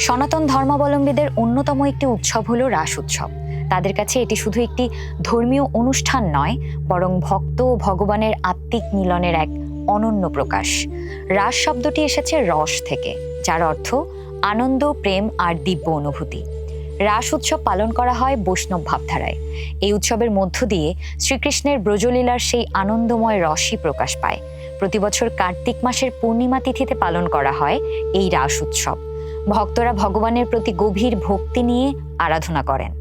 সনাতন ধর্মাবলম্বীদের অন্যতম একটি উৎসব হলো রাস উৎসব। তাদের কাছে এটি শুধু একটি ধর্মীয় অনুষ্ঠান নয়, বরং ভক্ত ও ভগবানের আত্মিক মিলনের এক অনন্য প্রকাশ। রাস শব্দটি এসেছে রস থেকে, যার অর্থ আনন্দ, প্রেম আর দিব্য অনুভূতি। রাস উৎসব পালন করা হয় বৈষ্ণব ভাবধারায়। এই উৎসবের মধ্য দিয়ে শ্রীকৃষ্ণের ব্রজলীলার সেই আনন্দময় রসই প্রকাশ পায়। প্রতি বছর কার্তিক মাসের পূর্ণিমা তিথিতে পালন করা হয় এই রাস উৎসব। ভক্তরা ভগবানের প্রতি গভীর ভক্তি নিয়ে আরাধনা করেন।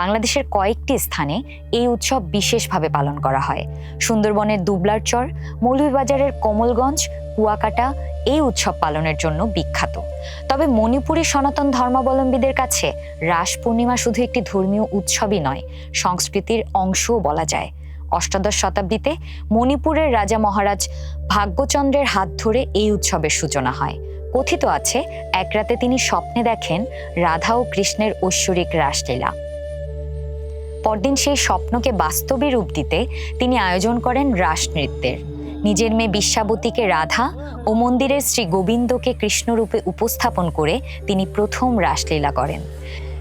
বাংলাদেশের কয়েকটি স্থানে এই উৎসব বিশেষভাবে পালন করা হয়। সুন্দরবনের দুবলার চর মৌলভীবাজারের কমলগঞ্জ, কুয়াকাটা এই উৎসব পালনের জন্য বিখ্যাত। তবে মণিপুরী সনাতন ধর্মাবলম্বীদের কাছে রাস পূর্ণিমা শুধু একটি ধর্মীয় উৎসবই নয়, সংস্কৃতির অংশও বলা যায়। অষ্টাদশ শতাব্দীতে মণিপুরের রাজা মহারাজ ভাগ্যচন্দ্রের হাত ধরে এই উৎসবের সূচনা হয়। কথিত আছে, এক রাতে তিনি স্বপ্নে দেখেন রাধা ও কৃষ্ণের ঐশ্বরিক রাসলীলা। পরদিন সেই স্বপ্নকে বাস্তবে রূপ দিতে তিনি আয়োজন করেন রাস নৃত্যের। নিজের মেয়ে বিশ্বাবতীকে রাধা ও মন্দিরের শ্রী গোবিন্দকে কৃষ্ণরূপে উপস্থাপন করে তিনি প্রথম রাসলীলা করেন।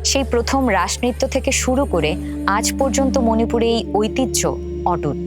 সেই প্রথম রাস নৃত্য থেকে শুরু করে আজ পর্যন্ত মণিপুরে এই ঐতিহ্য অটুট।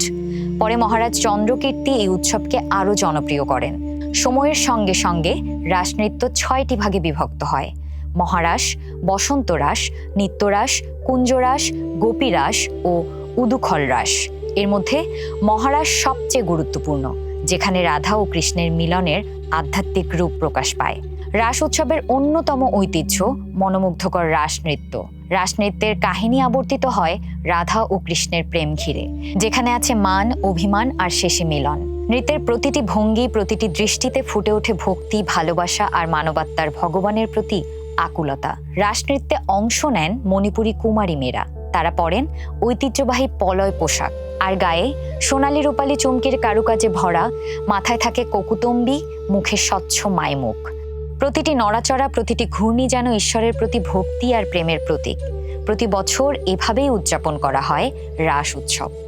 পরে মহারাজ চন্দ্রকীর্তি এই উৎসবকে আরও জনপ্রিয় করেন। সময়ের সঙ্গে সঙ্গে রাসনৃত্য ছয়টি ভাগে বিভক্ত হয়। মহারাস বসন্ত রাস নিত্যরাস, কুঞ্জরাস, গোপীরাস ও উদুখল রাস এর মধ্যে মহারাস সবচেয়ে গুরুত্বপূর্ণ, যেখানে রাধা ও কৃষ্ণের মিলনের আধ্যাত্মিক রূপ প্রকাশ পায়। রাস উৎসবের অন্যতম ঐতিহ্য মনোমুগ্ধকর রাস নৃত্য রাস নৃত্যের কাহিনী আবর্তিত হয় রাধা ও কৃষ্ণের প্রেম ঘিরে, যেখানে আছে মান, অভিমান আর শেষে মিলন। নৃত্যের প্রতিটি ভঙ্গি, প্রতিটি দৃষ্টিতে ফুটে ওঠে ভক্তি, ভালোবাসা আর মানবাত্মার ভগবানের প্রতি আকুলতা। রাসনৃত্যে অংশ নেন মণিপুরী কুমারী মেয়েরা। তারা পরেন ঐতিহ্যবাহী পলয় পোশাক। আর গায়ে সোনালি রূপালী চমকির কারুকাজে ভরা, মাথায় থাকে ককুতম্বি, মুখে স্বচ্ছ মায়মুখ প্রতিটি নড়াচড়া, প্রতিটি ঘূর্ণি যেন ঈশ্বরের প্রতি ভক্তি আর প্রেমের প্রতীক। প্রতি বছর এভাবেই উদযাপন করা হয় রাস উৎসব।